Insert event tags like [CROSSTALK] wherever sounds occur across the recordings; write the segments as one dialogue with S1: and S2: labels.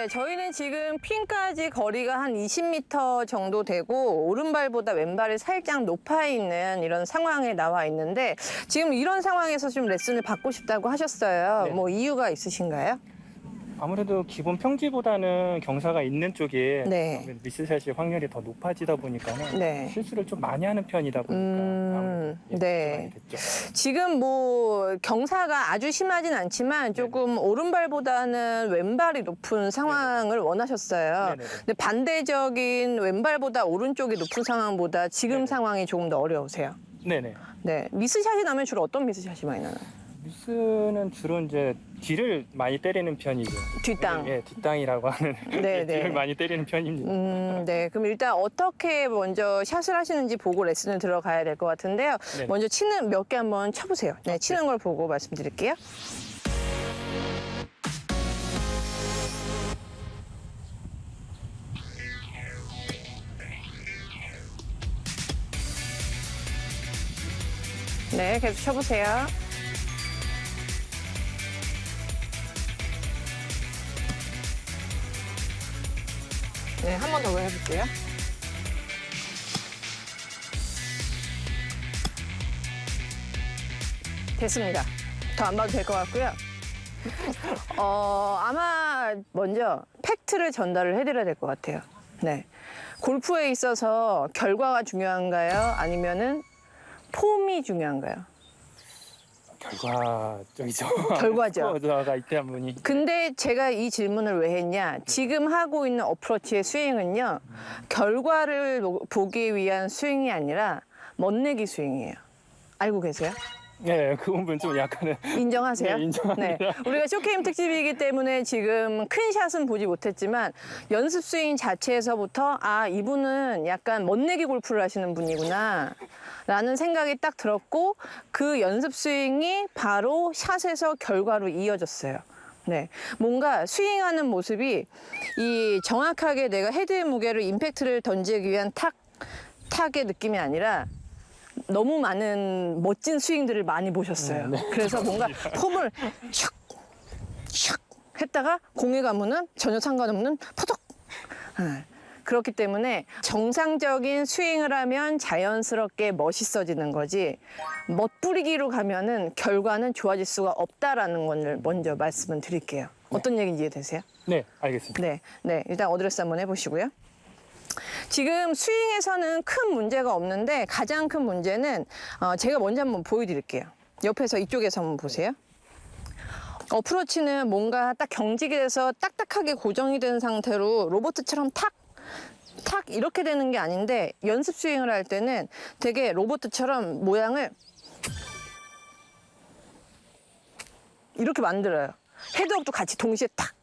S1: 네, 저희는 지금 핀까지 거리가 한 20m 정도 되고 오른발보다 왼발이 살짝 높아 있는 이런 상황에 나와 있는데 지금 이런 상황에서 좀 레슨을 받고 싶다고 하셨어요.
S2: 네.
S1: 뭐 이유가 있으신가요?
S2: 아무래도 기본 평지보다는 경사가 있는 쪽에
S1: 네.
S2: 아무래도 미스샷이 확률이 더 높아지다 보니까는
S1: 네.
S2: 실수를 좀 많이 하는 편이다 보니까
S1: 음,
S2: 예,
S1: 네.
S2: 많이.
S1: 지금 뭐 경사가 아주 심하진 않지만 조금 오른발보다는 왼발이 높은 상황을 원하셨어요.
S2: 네네네.
S1: 근데 반대적인 왼발보다 오른쪽이 높은 상황보다 지금
S2: 네네.
S1: 상황이 조금 더 어려우세요.
S2: 네네.
S1: 네. 미스샷이 나면 주로 어떤 미스샷이 많이 나요?
S2: 미스는 주로 이제 뒤를 많이 때리는 편이죠.
S1: 뒷땅.
S2: 예, 뒷땅이라고 하는 [LAUGHS]
S1: 네, [LAUGHS] 네.
S2: 뒤를 많이 때리는 편입니다.
S1: 음, 네. 그럼 일단 어떻게 먼저 샷을 하시는지 보고 레슨을 들어가야 될 것 같은데요.
S2: 네네.
S1: 먼저 치는 몇 개 한번 쳐보세요. 네, 치는 걸 보고 말씀드릴게요. 네, 계속 쳐보세요. 네, 한 번 더 해볼게요. 됐습니다. 더 안 봐도 될 것 같고요. [LAUGHS] 어, 아마 먼저 팩트를 전달을 해드려야 될 것 같아요. 네. 골프에 있어서 결과가 중요한가요? 아니면은 폼이 중요한가요?
S2: 결과적이죠.
S1: 결과죠.
S2: 결과가 있다 보니
S1: 근데 제가 이 질문을 왜 했냐? 지금 하고 있는 어프로치의 스윙은요, 결과를 보- 보기 위한 스윙이 아니라 멋내기 스윙이에요. 알고 계세요?
S2: 네, 그 부분 좀 약간은
S1: 인정하세요?
S2: 네, 인정합니다.
S1: 우리가 쇼게임 특집이기 때문에 지금 큰 샷은 보지 못했지만 연습 스윙 자체에서부터 아, 이분은 약간 멋내기 골프를 하시는 분이구나. 라는 생각이 딱 들었고 그 연습 스윙이 바로 샷에서 결과로 이어졌어요. 네. 뭔가 스윙하는 모습이 이 정확하게 내가 헤드의 무게를 임팩트를 던지기 위한 탁, 탁의 느낌이 아니라 너무 많은 멋진 스윙들을 많이 보셨어요. 그래서 뭔가 [LAUGHS] 폼을 슉, 슉 했다가 공에 가면은 전혀 상관없는 포덕. 네. 그렇기 때문에 정상적인 스윙을 하면 자연스럽게 멋있어지는 거지 멋부리기로 가면은 결과는 좋아질 수가 없다라는 것을 먼저 말씀을 드릴게요. 어떤 얘기인지 이해되세요?
S2: 네, 알겠습니다.
S1: 네, 네. 일단 어드레스 한번 해보시고요. 지금 스윙에서는 큰 문제가 없는데 가장 큰 문제는 어, 제가 먼저 한번 보여드릴게요. 옆에서 이쪽에서 한번 보세요. 어프로치는 뭔가 딱 경직이 돼서 딱딱하게 고정이 된 상태로 로봇처럼 탁, 탁 이렇게 되는 게 아닌데 연습 스윙을 할 때는 되게 로봇처럼 모양을 이렇게 만들어요. 헤드업도 같이 동시에 탁, 탁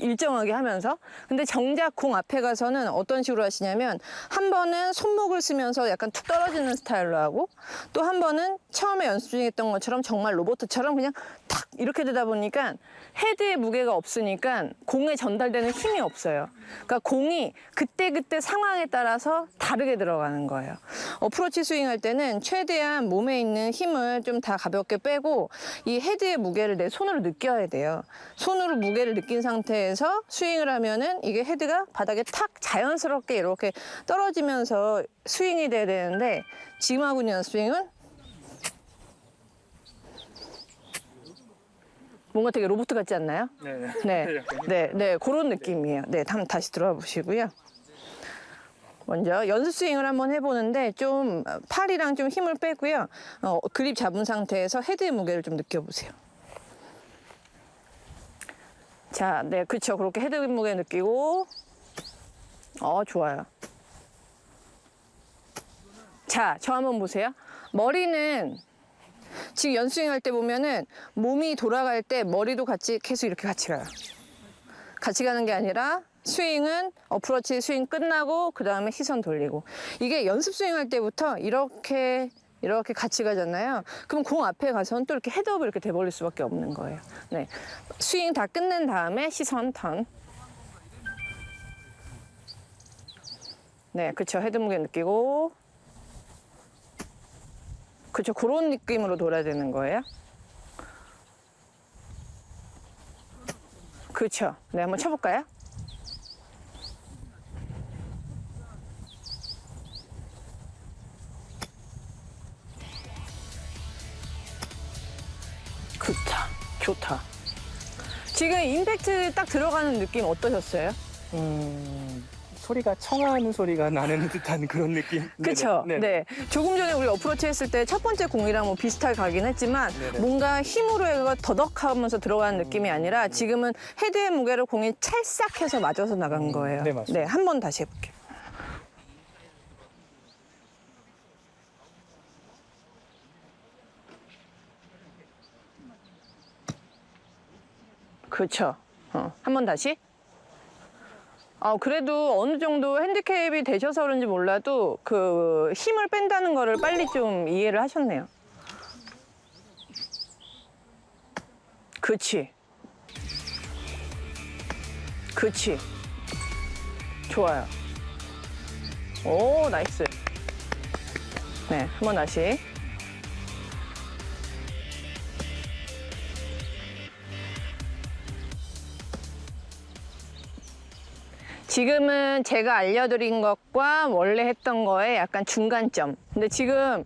S1: 일정하게 하면서. 근데 정작 공 앞에 가서는 어떤 식으로 하시냐면 한 번은 손목을 쓰면서 약간 툭 떨어지는 스타일로 하고 또 한 번은 처음에 연습 중했던 것처럼 정말 로봇처럼 그냥 탁 이렇게 되다 보니까 헤드의 무게가 없으니까 공에 전달되는 힘이 없어요. 그러니까 공이 그때그때 상황에 따라서 다르게 들어가는 거예요. 어프로치 스윙 할 때는 최대한 몸에 있는 힘을 좀 다 가볍게 빼고 이 헤드의 무게를 내 손으로 느껴야 돼요. 손으로 무게를 느낀 상태에 서 스윙을 하면은 이게 헤드가 바닥에 탁 자연스럽게 이렇게 떨어지면서 스윙이 돼야 되는데 지금 하고 있는 스윙은 뭔가 되게 로봇 같지 않나요?
S2: 네, 네. [LAUGHS]
S1: 네, 네, 네, 그런 느낌이에요. 네, 한번 다시 들어와 보시고요. 먼저 연습 스윙을 한번 해보는데 좀 팔이랑 좀 힘을 빼고요. 어, 그립 잡은 상태에서 헤드의 무게를 좀 느껴보세요. 자, 네, 그렇죠. 그렇게 헤드 무게 느끼고, 어, 좋아요. 자, 저 한번 보세요. 머리는 지금 연스윙 할 때 보면은 몸이 돌아갈 때 머리도 같이 계속 이렇게 같이 가요. 같이 가는 게 아니라 스윙은 어프로치 스윙 끝나고 그 다음에 시선 돌리고 이게 연습 스윙 할 때부터 이렇게 이렇게 같이 가잖아요. 그럼 공 앞에 가서는 또 이렇게 헤드업을 이렇게 돼버릴 수밖에 없는 거예요. 네, 스윙 다 끝낸 다음에 시선 턴. 네, 그쵸 헤드 무게 느끼고 그쵸 그런 느낌으로 돌아야 되는 거예요. 그렇죠. 네, 한번 쳐볼까요? 좋다. 좋다. 지금 임팩트 딱 들어가는 느낌 어떠셨어요?
S2: 음, 소리가 청하는 소리가 나는 [LAUGHS] 듯한 그런 느낌.
S1: 그렇죠.
S2: 네네.
S1: 네. 조금 전에 우리 어프로치 했을 때 첫 번째 공이랑 뭐 비슷하게 가긴 했지만
S2: 네네.
S1: 뭔가 힘으로 해가 더덕하면서 들어가는 느낌이 아니라 지금은 헤드의 무게를 공이 찰싹해서 맞아서 나간 거예요.
S2: 네, 맞습니다.
S1: 네, 한 번 다시 해볼게요. 그렇죠. 어, 한 번 다시. 아, 그래도 어느 정도 핸디캡이 되셔서 그런지 몰라도 그 힘을 뺀다는 거를 빨리 좀 이해를 하셨네요. 그치. 그치. 좋아요. 오, 나이스. 네, 한 번 다시. 지금은 제가 알려드린 것과 원래 했던 거에 약간 중간점. 근데 지금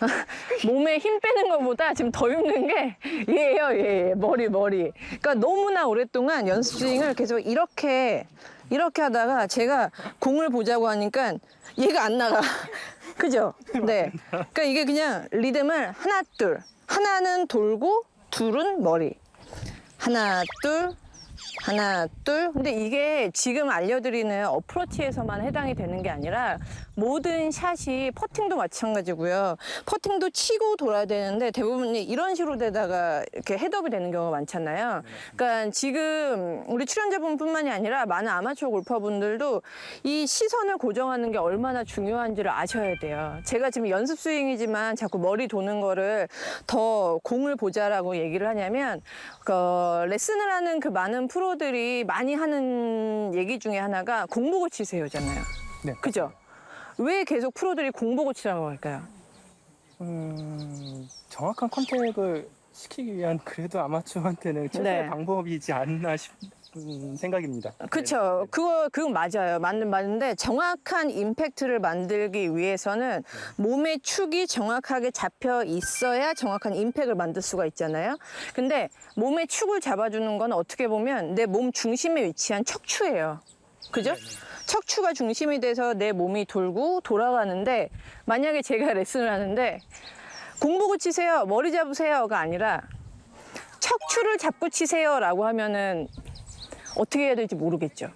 S1: [LAUGHS] 몸에 힘 빼는 것보다 지금 더 힘든 게 얘예요, 얘, 얘. 머리, 머리. 그러니까 너무나 오랫동안 연습 스윙을 계속 이렇게, 이렇게 하다가 제가 공을 보자고 하니까 얘가 안 나가. [LAUGHS] 그죠? 네. 그러니까 이게 그냥 리듬을 하나, 둘. 하나는 돌고, 둘은 머리. 하나, 둘, 하나, 둘. 근데 이게 지금 알려드리는 어프로치에서만 해당이 되는 게 아니라 모든 샷이 퍼팅도 마찬가지고요. 퍼팅도 치고 돌아야 되는데 대부분 이런 식으로 되다가 이렇게 헤드업이 되는 경우가 많잖아요. 그러니까 지금 우리 출연자분뿐만이 아니라 많은 아마추어 골퍼분들도 이 시선을 고정하는 게 얼마나 중요한지를 아셔야 돼요. 제가 지금 연습 스윙이지만 자꾸 머리 도는 거를 더 공을 보자라고 얘기를 하냐면 그 레슨을 하는 그 많은 프로 들이 많이 하는 얘기 중에 하나가 공보고 치세요잖아요.
S2: 네.
S1: 그죠? 왜 계속 프로들이 공보고 치라고 할까요?
S2: 음, 정확한 컨택을 시키기 위한 그래도 아마추어한테는 최선의
S1: 네.
S2: 방법이지 않나 싶 은 생각입니다.
S1: 그렇죠. 그거 그건 맞아요. 맞는 맞는데 정확한 임팩트를 만들기 위해서는 몸의 축이 정확하게 잡혀 있어야 정확한 임팩을 만들 수가 있잖아요. 근데 몸의 축을 잡아주는 건 어떻게 보면 내 몸 중심에 위치한 척추예요. 그죠? 척추가 중심이 돼서 내 몸이 돌고 돌아가는데 만약에 제가 [LAUGHS] 레슨을 하는데 공 보고 치세요, 머리 잡으세요가 아니라 척추를 잡고 치세요라고 하면은 어떻게 해야 될지 모르겠죠.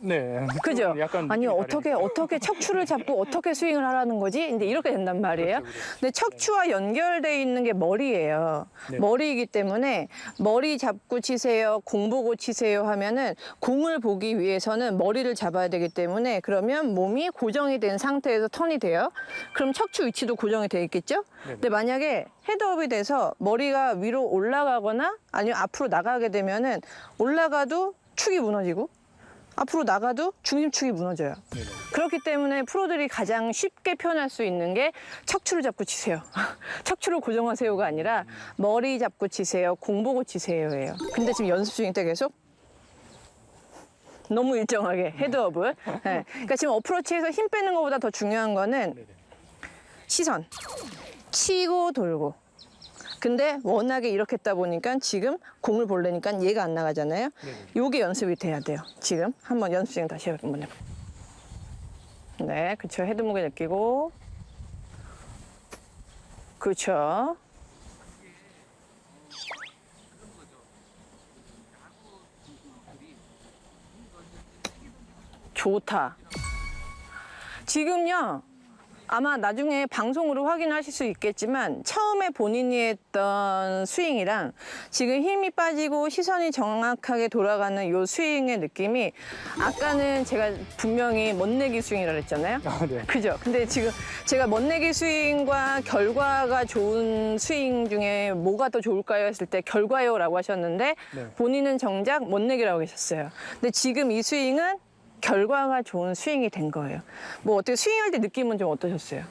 S2: 네.
S1: 그죠? [LAUGHS]
S2: 약간
S1: 아니
S2: 느낌이
S1: 어떻게. 어떻게 척추를 잡고 어떻게 스윙을 하라는 거지? 근데 이렇게 된단 말이에요.
S2: 그렇죠, 그렇죠.
S1: 근데 척추와 연결돼 있는 게 머리예요.
S2: 네.
S1: 머리이기 때문에 머리 잡고 치세요, 공 보고 치세요 하면은 공을 보기 위해서는 머리를 잡아야 되기 때문에 그러면 몸이 고정이 된 상태에서 턴이 돼요. 그럼 척추 위치도 고정이 돼 있겠죠?
S2: 네네.
S1: 근데 만약에 헤드업이 돼서 머리가 위로 올라가거나 아니면 앞으로 나가게 되면은 올라가도 축이 무너지고 앞으로 나가도 중심축이 무너져요. 그렇기 때문에 프로들이 가장 쉽게 표현할 수 있는 게 척추를 잡고 치세요. [LAUGHS] 척추를 고정하세요가 아니라 머리 잡고 치세요. 공 보고 치세요예요. 근데 지금 연습 때 계속 너무 일정하게 헤드업을. 네. 그러니까 지금 어프로치에서 힘 빼는 것보다 더 중요한 거는. 시선. 치고 돌고. 근데 워낙에 이렇게 했다 보니까 지금 공을 보려니까 얘가 안 나가잖아요. 요게 연습이 돼야 돼요. 지금 한번 연습 시간 다시 한번 해볼게요. 네, 그렇죠. 헤드 무게 느끼고. 그렇죠. 좋다. 지금요. 아마 나중에 방송으로 확인하실 수 있겠지만 처음에 본인이 했던 스윙이랑 지금 힘이 빠지고 시선이 정확하게 돌아가는 요 스윙의 느낌이 아까는 제가 분명히 멋내기 스윙이라고 했잖아요.
S2: 아, 네. [LAUGHS]
S1: 그죠? 근데 지금 제가 멋내기 스윙과 결과가 좋은 스윙 중에 뭐가 더 좋을까요? 했을 때 결과요라고 하셨는데
S2: 네.
S1: 본인은 정작 멋내기라고 하셨어요. 근데 지금 이 스윙은 결과가 좋은 스윙이 된 거예요. 뭐 어떻게 스윙할 때 느낌은 좀 어떠셨어요?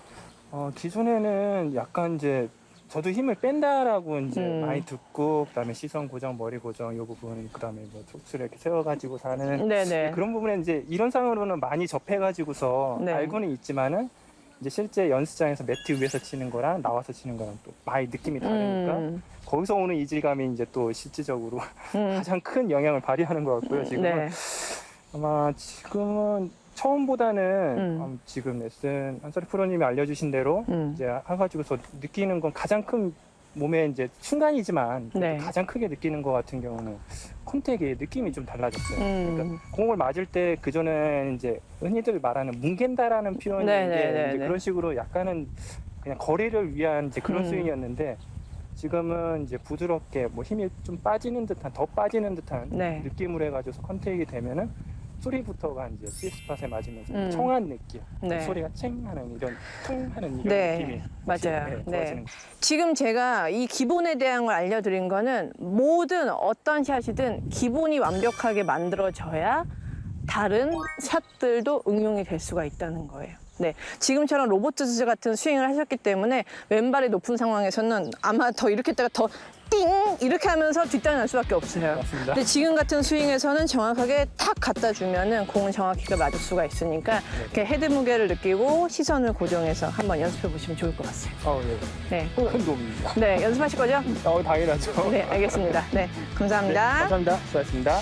S2: 어, 기존에는 약간 이제 저도 힘을 뺀다라고 이제
S1: 음.
S2: 많이 듣고 그다음에 시선 고정, 머리 고정 이 부분 그다음에 뭐 촉수를 이렇게 세워가지고 사는
S1: 네네.
S2: 그런 부분에 이제 이론상으로는 많이 접해가지고서
S1: 네.
S2: 알고는 있지만은 이제 실제 연습장에서 매트 위에서 치는 거랑 나와서 치는 거랑 또 많이 느낌이 다르니까
S1: 음,
S2: 거기서 오는 이질감이 이제 또 실질적으로
S1: 음, [LAUGHS]
S2: 가장 큰 영향을 발휘하는 것 같고요. 지금은
S1: 네.
S2: 아마 지금은 처음보다는
S1: 음.
S2: 음, 지금 레슨 한솔이 프로님이 알려주신 대로
S1: 음.
S2: 이제 해가지고서 느끼는 건 가장 큰 몸에 이제 순간이지만
S1: 네.
S2: 가장 크게 느끼는 것 같은 경우는 컨택의 느낌이 좀 달라졌어요. 그러니까
S1: 음.
S2: 공을 맞을 때 그 전에 이제 흔히들 말하는 뭉갠다라는 표현인데
S1: 네네네네.
S2: 이제 그런 식으로 약간은 그냥 거리를 위한 이제 그런
S1: 음.
S2: 스윙이었는데 지금은 이제 부드럽게 뭐 힘이 좀 빠지는 듯한 더 빠지는 듯한
S1: 네.
S2: 느낌으로 해가지고 컨택이 되면은 소리부터가 이제 스팟에 맞으면서
S1: 음.
S2: 청한 느낌
S1: 네.
S2: 소리가 챙 하는 이런 퉁 하는 이런
S1: 네,
S2: 느낌이
S1: 맞아요. 네.
S2: 좋아지는
S1: 지금 제가 이 기본에 대한 걸 알려드린 거는 모든 어떤 샷이든 기본이 완벽하게 만들어져야 다른 샷들도 응용이 될 수가 있다는 거예요. 네. 지금처럼 로보트 같은 스윙을 하셨기 때문에 왼발이 높은 상황에서는 아마 더 이렇게 했다가 더 띵! 이렇게 하면서 뒷땅이 날 수밖에 없어요.
S2: 맞습니다.
S1: 근데 지금 같은 스윙에서는 정확하게 탁 갖다 주면은 공은 정확히가 맞을 수가 있으니까 이렇게 헤드 무게를 느끼고 시선을 고정해서 한번 연습해 보시면 좋을 것 같아요.
S2: 어, 예.
S1: 네.
S2: 큰 도움입니다.
S1: 네, 연습하실 거죠?
S2: 어, 당연하죠.
S1: 네, 알겠습니다. 네, 감사합니다.
S2: 네, 감사합니다. 수고하셨습니다.